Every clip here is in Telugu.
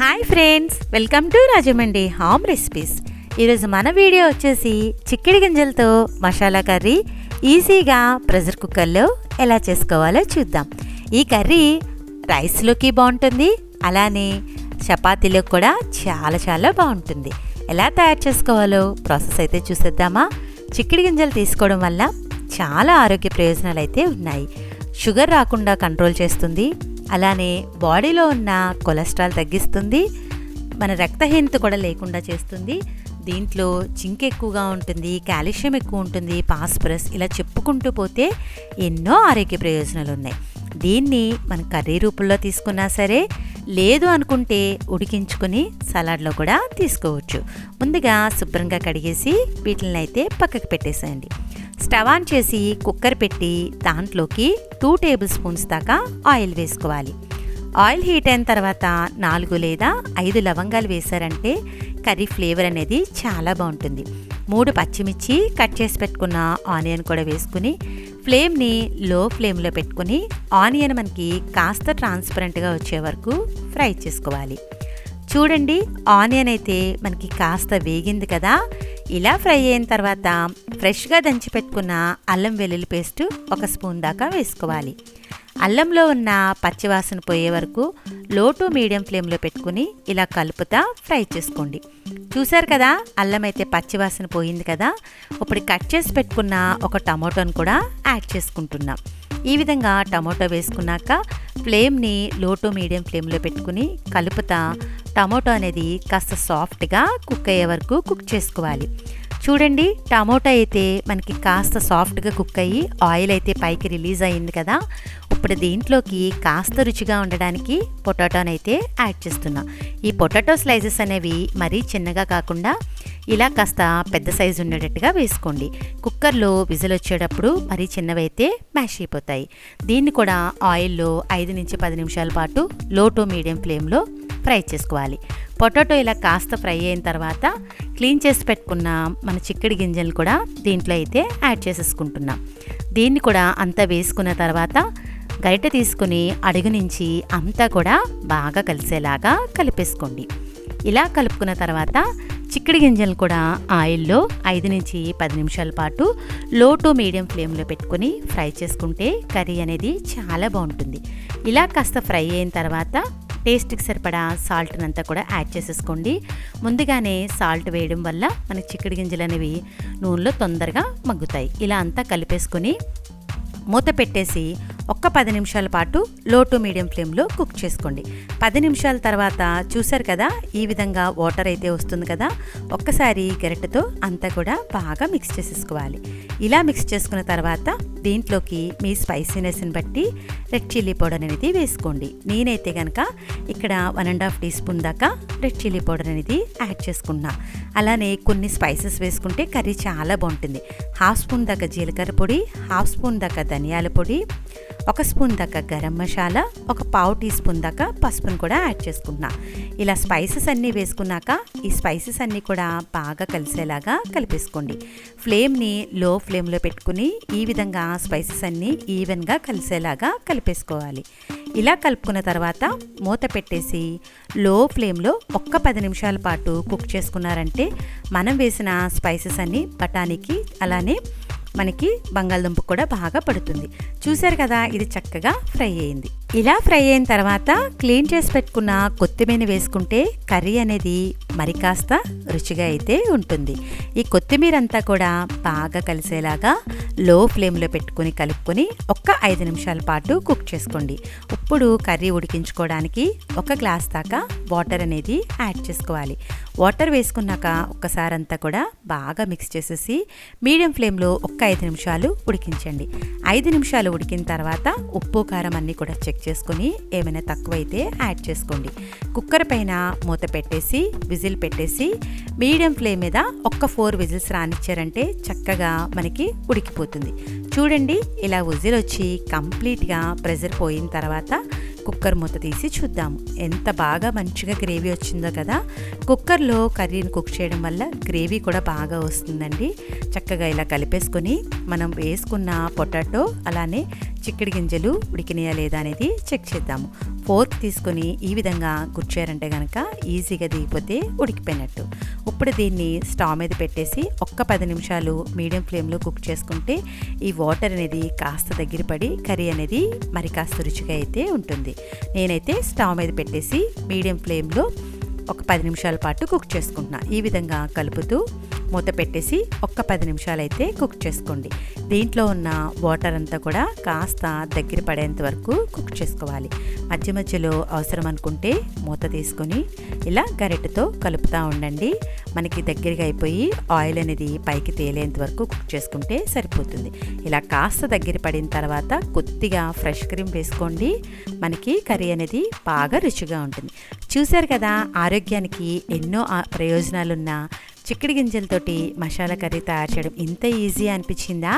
Hi friends welcome to Rajahmundry home recipes. ఈరోజు మన వీడియో వచ్చేసి చిక్కిడి గింజలతో మసాలా కర్రీ ఈజీగా ప్రెషర్ కుక్కర్లో ఎలా చేసుకోవాలో చూద్దాం. ఈ కర్రీ రైస్లోకి బాగుంటుంది అలానే చపాతీలో కూడా చాలా చాలా బాగుంటుంది. ఎలా తయారు చేసుకోవాలో ప్రాసెస్ అయితే చూసేద్దామా? చిక్కిడి గింజలు తీసుకోవడం వల్ల చాలా ఆరోగ్య ప్రయోజనాలు అయితే ఉన్నాయి. షుగర్ రాకుండా కంట్రోల్ చేస్తుంది అలానే బాడీలో ఉన్న కొలెస్ట్రాల్ తగ్గిస్తుంది మన రక్తహీనత కూడా లేకుండా చేస్తుంది. దీంట్లో జింక్ ఎక్కువగా ఉంటుంది కాల్షియం ఎక్కువ ఉంటుంది పాస్పరస్ ఇలా చెప్పుకుంటూ పోతే ఎన్నో ఆరోగ్య ప్రయోజనాలు ఉన్నాయి. దీన్ని మన కర్రీ రూపంలో తీసుకున్నా సరే లేదు అనుకుంటే ఉడికించుకొని సలాడ్లో కూడా తీసుకోవచ్చు. ముందుగా శుభ్రంగా కడిగేసి వీటిని అయితే పక్కకు పెట్టేసేయండి. స్టవ్ ఆన్ చేసి కుక్కర్ పెట్టి దాంట్లోకి టూ టేబుల్ స్పూన్స్ దాకా ఆయిల్ వేసుకోవాలి. ఆయిల్ హీట్ అయిన తర్వాత నాలుగు లేదా ఐదు లవంగాలు వేశారంటే కర్రీ ఫ్లేవర్ అనేది చాలా బాగుంటుంది. మూడు పచ్చిమిర్చి కట్ చేసి పెట్టుకున్న ఆనియన్ కూడా వేసుకుని ఫ్లేమ్ని లో ఫ్లేమ్లో పెట్టుకుని ఆనియన్ మనకి కాస్త ట్రాన్స్పరెంట్గా వచ్చే వరకు ఫ్రై చేసుకోవాలి. చూడండి ఆనియన్ అయితే మనకి కాస్త వేగింది కదా ఇలా ఫ్రై అయిన తర్వాత ఫ్రెష్గా దంచి పెట్టుకున్న అల్లం వెల్లుల్లి పేస్ట్ ఒక స్పూన్ దాకా వేసుకోవాలి. అల్లంలో ఉన్న పచ్చివాసన పోయే వరకు లో టు మీడియం ఫ్లేమ్లో పెట్టుకుని ఇలా కలుపుతా ఫ్రై చేసుకోండి. చూసారు కదా అల్లం అయితే పచ్చివాసన పోయింది కదా ఇప్పుడు కట్ చేసి పెట్టుకున్న ఒక టమాటోని కూడా యాడ్ చేసుకుంటున్నాం. ఈ విధంగా టమాటో వేసుకున్నాక ఫ్లేమ్ని లో టు మీడియం ఫ్లేమ్లో పెట్టుకుని కలుపుతా టమాటో అనేది కాస్త సాఫ్ట్గా కుక్ అయ్యే వరకు కుక్ చేసుకోవాలి. చూడండి టమాటో అయితే మనకి కాస్త సాఫ్ట్గా కుక్ అయ్యి ఆయిల్ అయితే పైకి రిలీజ్ అయింది కదా. ఇప్పుడు దీంట్లోకి కాస్త రుచిగా ఉండడానికి పొటాటోని అయితే యాడ్ చేస్తున్నా. ఈ పొటాటో స్లైసెస్ అనేవి మరీ చిన్నగా కాకుండా ఇలా కాస్త పెద్ద సైజు ఉండేటట్టుగా వేసుకోండి. కుక్కర్లో విజిల్ వచ్చేటప్పుడు మరీ చిన్నవైతే మ్యాష్ అయిపోతాయి. దీన్ని కూడా ఆయిల్లో ఐదు నుంచి పది నిమిషాల పాటు లో టు మీడియం ఫ్లేమ్లో ఫ్రై చేసుకోవాలి. పొటాటో ఇలా కాస్త ఫ్రై అయిన తర్వాత క్లీన్ చేసి పెట్టుకున్న మన చిక్కడి గింజలు కూడా దీంట్లో అయితే యాడ్ చేసేసుకుంటున్నాం. దీన్ని కూడా అంతా వేసుకున్న తర్వాత గరిట తీసుకుని అడుగు నుంచి అంతా కూడా బాగా కలిసేలాగా కలిపేసుకోండి. ఇలా కలుపుకున్న తర్వాత చిక్కడి గింజలు కూడా ఆయిల్లో ఐదు నుంచి పది నిమిషాల పాటు లో టు మీడియం ఫ్లేమ్లో పెట్టుకుని ఫ్రై చేసుకుంటే కర్రీ అనేది చాలా బాగుంటుంది. ఇలా కాస్త ఫ్రై అయిన తర్వాత టేస్ట్కి సరిపడా సాల్ట్ని అంతా కూడా యాడ్ చేసేసుకోండి. ముందుగానే సాల్ట్ వేయడం వల్ల మనకి చిక్కుడు గింజలు అనేవి నూనెలో తొందరగా మగ్గుతాయి. ఇలా అంతా కలిపేసుకొని మూత పెట్టేసి ఒక్క పది నిమిషాల పాటు లో టు మీడియం ఫ్లేమ్లో కుక్ చేసుకోండి. పది నిమిషాల తర్వాత చూసారు కదా ఈ విధంగా వాటర్ అయితే వస్తుంది కదా ఒక్కసారి గరిటెతో అంతా కూడా బాగా మిక్స్ చేసేసుకోవాలి. ఇలా మిక్స్ చేసుకున్న తర్వాత దీంట్లోకి మీ స్పైసీనెస్ని బట్టి రెడ్ చిల్లీ పౌడర్ అనేది వేసుకోండి. నేనైతే కనుక ఇక్కడ one and half tea spoon దాకా రెడ్ చిల్లీ పౌడర్ అనేది యాడ్ చేసుకున్నా. అలానే కొన్ని స్పైసెస్ వేసుకుంటే కర్రీ చాలా బాగుంటుంది. హాఫ్ స్పూన్ దాకా జీలకర్ర పొడి హాఫ్ స్పూన్ దాకా ధనియాల పొడి ఒక స్పూన్ దాకా గరం మసాలా ఒక పావు టీ స్పూన్ దాకా పసుపును కూడా యాడ్ చేసుకున్నా. ఇలా స్పైసెస్ అన్నీ వేసుకున్నాక ఈ స్పైసెస్ అన్నీ కూడా బాగా కలిసేలాగా కలిపేసుకోండి. ఫ్లేమ్ని లో ఫ్లేమ్లో పెట్టుకుని ఈ విధంగా స్పైసెస్ అన్నీ ఈవెన్గా కలిసేలాగా కలిపేసుకోవాలి. ఇలా కలుపుకున్న తర్వాత మూత పెట్టేసి లో ఫ్లేమ్లో ఒక్క పది నిమిషాల పాటు కుక్ చేసుకున్నారంటే మనం వేసిన స్పైసెస్ అన్నీ బఠానీకి అలానే మనకి బంగాళదుంప కూడా బాగా పడుతుంది. చూశారు కదా ఇది చక్కగా ఫ్రై అయింది. ఇలా ఫ్రై అయిన తర్వాత క్లీన్ చేసి పెట్టుకున్న కొత్తిమీర వేసుకుంటే కర్రీ అనేది మరి కాస్త రుచిగా అయితే ఉంటుంది. ఈ కొత్తిమీర అంతా కూడా బాగా కలిసేలాగా లో ఫ్లేమ్లో పెట్టుకుని కలుపుకొని ఒక్క ఐదు నిమిషాల పాటు కుక్ చేసుకోండి. ఇప్పుడు కర్రీ ఉడికించుకోవడానికి ఒక గ్లాస్ దాకా వాటర్ అనేది యాడ్ చేసుకోవాలి. వాటర్ వేసుకున్నాక ఒక్కసారి అంతా కూడా బాగా మిక్స్ చేసేసి మీడియం ఫ్లేమ్లో ఒక్క ఐదు నిమిషాలు ఉడికించండి. ఐదు నిమిషాలు ఉడికిన తర్వాత ఉప్పు కారం అన్నీ కూడా చెక్ చేసుకొని ఏమైనా తక్కువైతే యాడ్ చేసుకోండి. కుక్కర్ పైన మూత పెట్టేసి విజిల్ పెట్టేసి మీడియం ఫ్లేమ్ మీద ఒక్క ఫోర్ విజిల్స్ రానిచ్చారంటే చక్కగా మనకి ఉడికిపోతుంది. చూడండి ఇలా విజిల్ వచ్చి కంప్లీట్గా ప్రెజర్ పోయిన తర్వాత కుక్కర్ మూత తీసి చూద్దాము ఎంత బాగా మంచిగా గ్రేవీ వచ్చిందో కదా. కుక్కర్లో కర్రీని కుక్ చేయడం వల్ల గ్రేవీ కూడా బాగా వస్తుందండి. చక్కగా ఇలా కలిపేసుకొని మనం వేసుకున్న పొటాటో అలానే చిక్కడి గింజలు ఉడికినాయా లేదా అనేది చెక్ చేద్దాము. ఫోర్క్ తీసుకొని ఈ విధంగా గుచ్చారంటే కనుక ఈజీగా దిగిపోతే ఉడికిపోయినట్టు. ఇప్పుడు దీన్ని స్టవ్ మీద పెట్టేసి ఒక్క పది నిమిషాలు మీడియం ఫ్లేమ్లో కుక్ చేసుకుంటే ఈ వాటర్ అనేది కాస్త దగ్గర పడి కర్రీ అనేది మరి కాస్త రుచిగా అయితే ఉంటుంది. నేనైతే స్టవ్ మీద పెట్టేసి మీడియం ఫ్లేమ్లో ఒక పది నిమిషాల పాటు కుక్ చేసుకుంటున్నా. ఈ విధంగా కలుపుతూ మూత పెట్టేసి ఒక్క పది నిమిషాలు అయితే కుక్ చేసుకోండి. దీంట్లో ఉన్న వాటర్ అంతా కూడా కాస్త దగ్గర పడేంత వరకు కుక్ చేసుకోవాలి. మధ్య మధ్యలో అవసరం అనుకుంటే మూత తీసుకొని ఇలా గరిటెతో కలుపుతూ ఉండండి. మనకి దగ్గరగా అయిపోయి ఆయిల్ అనేది పైకి తేలేంత వరకు కుక్ చేసుకుంటే సరిపోతుంది. ఇలా కాస్త దగ్గర పడిన తర్వాత కొద్దిగా ఫ్రెష్ క్రీమ్ వేసుకోండి. మనకి కర్రీ అనేది బాగా రుచిగా ఉంటుంది. చూశారు కదా ఆరోగ్యానికి ఎన్నో ప్రయోజనాలున్న చిక్కడి గింజలతోటి మసాలా కర్రీ తయారు చేయడం ఇంత ఈజీ అనిపించిందా?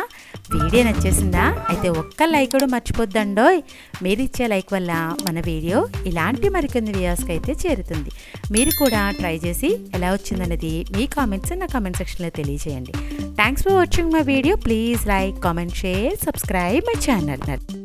వీడియో నచ్చేసిందా? అయితే ఒక్క లైక్ కూడా మర్చిపోద్దండోయ్. మీరు ఇచ్చే లైక్ వల్ల మన వీడియో ఇలాంటి మరికొన్ని వీడియోస్కి అయితే చేరుతుంది. మీరు కూడా ట్రై చేసి ఎలా వచ్చిందన్నది మీ కామెంట్స్ నా కామెంట్ సెక్షన్లో తెలియజేయండి. Thanks for watching my video please like comment share subscribe my channel